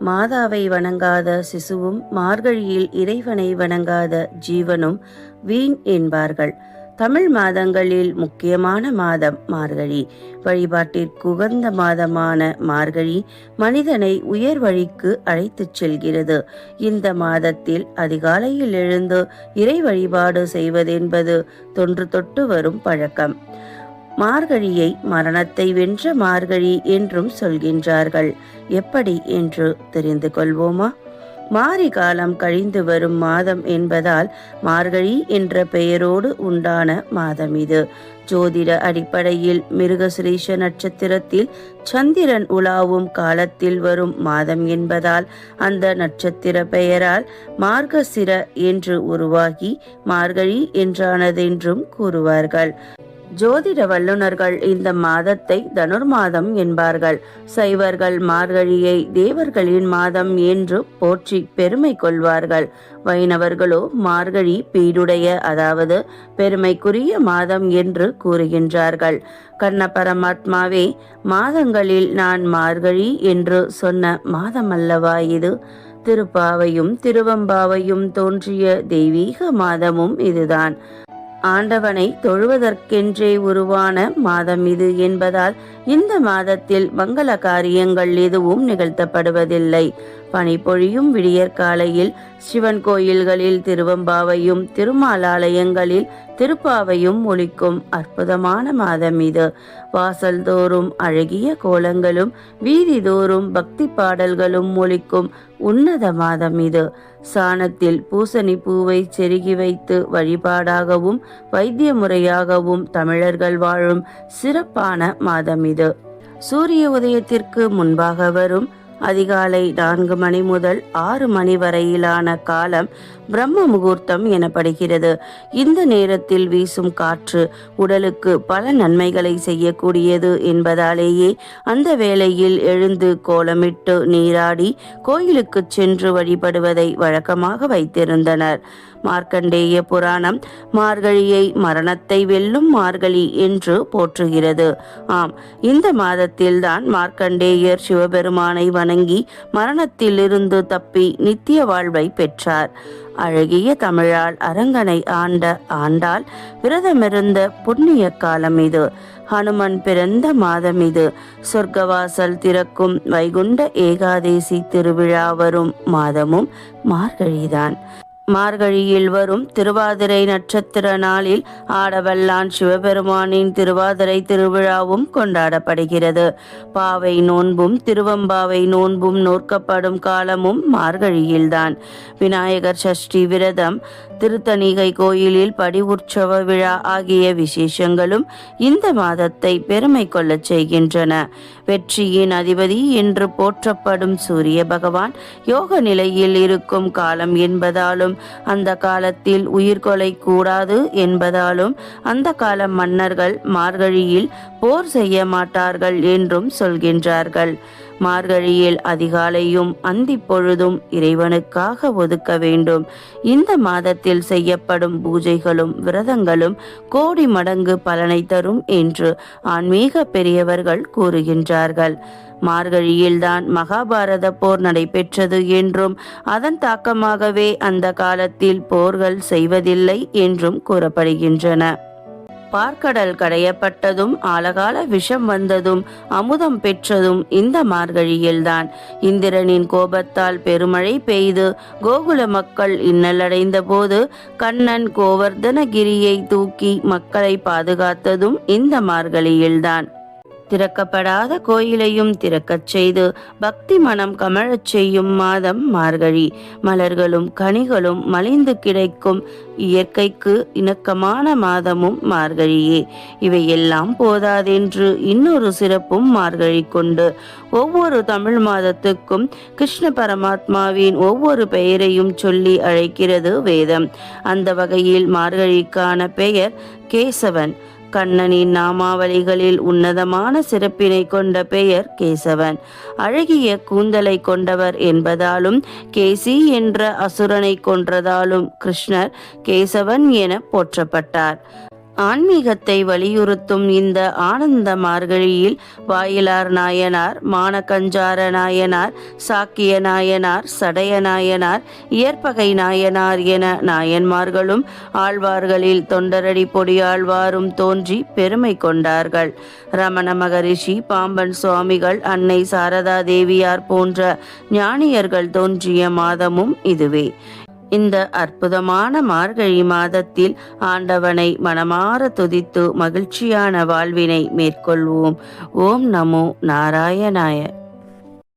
மாதாவை வணங்காத சிசுவும் மார்கழியில் இறைவனை வணங்காத ஜீவனும் வீண் என்பார்கள். தமிழ் மாதங்களில் முக்கியமான மாதம் மார்கழி. வழிபாட்டிற்கு உகந்த மாதமான மார்கழி மனிதனை உயர் வழிக்கு அழைத்துச் செல்கிறது. இந்த மாதத்தில் அதிகாலையில் எழுந்து இறை வழிபாடு செய்வதென்பது தொன்று தொட்டு வரும் பழக்கம். மார்கழியை மரணத்தை வென்ற மார்கழி என்றும் சொல்கின்றார்கள். எப்படி என்று தெரிந்து கொள்வோமா? மாரி காலம் கழிந்து வரும் மாதம் என்பதால் மார்கழி என்ற பெயரோடு உண்டான மாதம் இது. ஜோதிட அடிப்படையில் மிருகசிரீஷ நட்சத்திரத்தில் சந்திரன் உலாவும் காலத்தில் வரும் மாதம் என்பதால் அந்த நட்சத்திர பெயரால் மார்கசிர என்று உருவாகி மார்கழி என்றானதென்றும் கூறுவார்கள். ஜோதிட வல்லுநர்கள் இந்த மாதத்தை தனுர் மாதம் என்பார்கள். சைவர்கள் மார்கழியை தேவர்களின் மாதம் என்று போற்றி பெருமை கொள்வார்கள். வைணவர்களோ மார்கழி பீடுடைய அதாவது பெருமைக்குரிய மாதம் என்று கூறுகின்றார்கள். கண்ண பரமாத்மாவே மாதங்களில் நான் மார்கழி என்று சொன்ன மாதமல்லவா இது. திருப்பாவையும் திருவம்பாவையும் தோன்றிய தெய்வீக மாதமும் இதுதான். ஆண்டவனை தொழுவதற்கென்றே உருவான மாதம் இது என்பதால் இந்த மாதத்தில் மங்கள காரியங்கள் எதுவும் நிகழ்த்தப்படுவதில்லை. பனிப்பொழியும் விடியற்காலையில் சிவன் கோயில்களில் திருவம்பாவையும் திருமாலாலயங்களில் திருப்பாவையும் ஒலிக்கும் அற்புதமான மாதம் இது. வாசல் தோறும் அழகிய கோலங்களும் வீதி தோறும் பக்தி பாடல்களும் ஒலிக்கும் உன்னத மாதம் இது. சாணத்தில் பூசணி பூவை செருகி வைத்து வழிபாடாகவும் வைத்திய முறையாகவும் தமிழர்கள் வாழும் சிறப்பான மாதம் இது. சூரிய உதயத்திற்கு முன்பாக வரும் அதிகாலை நான்கு மணி முதல் ஆறு மணி வரையிலான காலம் பிரம்ம முகூர்த்தம் எனப்படுகிறது. இந்த நேரத்தில் வீசும் காற்று உடலுக்கு பல நன்மைகளை செய்யக்கூடியது என்பதாலேயே அந்த வேளையில் எழுந்து கோலமிட்டு நீராடி கோயிலுக்கு சென்று வழிபடுவதை வழக்கமாக வைத்திருந்தனர். மார்க்கண்டேய புராணம் மார்கழியை மரணத்தை வெல்லும் மார்கழி என்று போற்றுகிறது. ஆம் இந்த மாதத்தில்தான் மார்க்கண்டேயர் சிவபெருமானை வணங்கி மரணத்திலிருந்து தப்பி நித்திய வாழ்வை பெற்றார். அழகிய தமிழால் அரங்கனை ஆண்ட ஆண்டால் விரதமிருந்த புண்ணிய காலம் இது. ஹனுமன் பிறந்த மாதம் இது. சொர்க்கவாசல் திறக்கும் வைகுண்ட ஏகாதேசி திருவிழா வரும் மாதமும் மார்கழிதான். மார்கழியில் வரும் திருவாதிரை நட்சத்திர நாளில் ஆடவல்லான் சிவபெருமானின் திருவாதிரை திருவிழாவும் கொண்டாடப்படுகிறது. பாவை நோன்பும் திருவம்பாவை நோன்பும் நோக்கப்படும் காலமும் மார்கழியில்தான். விநாயகர் சஷ்டி விரதம் திருத்தணிகை கோயிலில் படி உற்சவ விழா ஆகிய விசேஷங்களும் இந்த மாதத்தை பெருமை கொள்ளச் செய்கின்றன. வெற்றியின் அதிபதி என்று போற்றப்படும் சூரிய பகவான் யோக நிலையில் இருக்கும் காலம் என்பதாலும் அந்த காலத்தில் உயிர்கொலை கூடாது என்பதாலும் அந்த கால மன்னர்கள் மார்கழியில் போர் செய்ய மாட்டார்கள் என்றும் சொல்கின்றார்கள். மார்கழியில் அதிகாலையும் அந்தி பொழுதும் இறைவனுக்காக ஒதுக்க வேண்டும். இந்த மாதத்தில் செய்யப்படும் பூஜைகளும் விரதங்களும் கோடி மடங்கு பலனை தரும் என்று ஆன்மீக பெரியவர்கள் கூறுகின்றார்கள். மார்கழியில்தான் மகாபாரத போர் நடைபெற்றது என்றும் அதன் தாக்கமாகவே அந்த காலத்தில் போர்கள் செய்வதில்லை என்றும் கூறப்படுகின்றன. பார்க்கடல் கடையப்பட்டதும் ஆலகால விஷம் வந்ததும் அமுதம் பெற்றதும் இந்த மார்கழியில்தான். இந்திரனின் கோபத்தால் பெருமழை பெய்து கோகுல மக்கள் இன்னலடைந்த போது கண்ணன் கோவர்தனகிரியை தூக்கி மக்களை பாதுகாத்ததும் இந்த மார்கழியில்தான். திறக்கப்படாத கோயிலையும் திறக்கச் செய்து பக்தி மனம் கமழச் செய்யும் மாதம் மார்கழி. மலர்களும் கனிகளும் மலிந்து கிடைக்கும் இயற்கைக்கு இணக்கமான மாதமும் மார்கழியே. இவையெல்லாம் போதாதென்று இன்னொரு சிறப்பும் மார்கழி கொண்டு ஒவ்வொரு தமிழ் மாதத்துக்கும் கிருஷ்ண பரமாத்மாவின் ஒவ்வொரு பெயரையும் சொல்லி அழைக்கிறது வேதம். அந்த வகையில் மார்கழிக்கான பெயர் கேசவன். கண்ணனின் நாமாவளிகளில் உன்னதமான சிறப்பினை கொண்ட பெயர் கேசவன். அழகிய கூந்தலை கொண்டவர் என்பதாலும் கேசி என்ற அசுரனை கொன்றதாலும் கிருஷ்ணர் கேசவன் என போற்றப்பட்டார். ஆன்மீகத்தை வலியுறுத்தும் இந்த ஆனந்த மார்கழியில் வாயிலார் நாயனார் மானக்கஞ்சார நாயனார் சாக்கிய நாயனார் சடைய நாயனார் இயற்பகை நாயனார் என நாயன்மார்களும் ஆழ்வார்களில் தொண்டரடி பொடியாழ்வாரும் தோன்றி பெருமை கொண்டார்கள். ரமண மகரிஷி பாம்பன் சுவாமிகள் அன்னை சாரதா தேவியார் போன்ற ஞானியர்கள் தோன்றிய மாதமும் இதுவே. இந்த அற்புதமான மார்கழி மாதத்தில் ஆண்டவனை மனமாற துதித்து மகிழ்ச்சியான வாழ்வினை மேற்கொள்வோம். ஓம் நமோ நாராயணாய.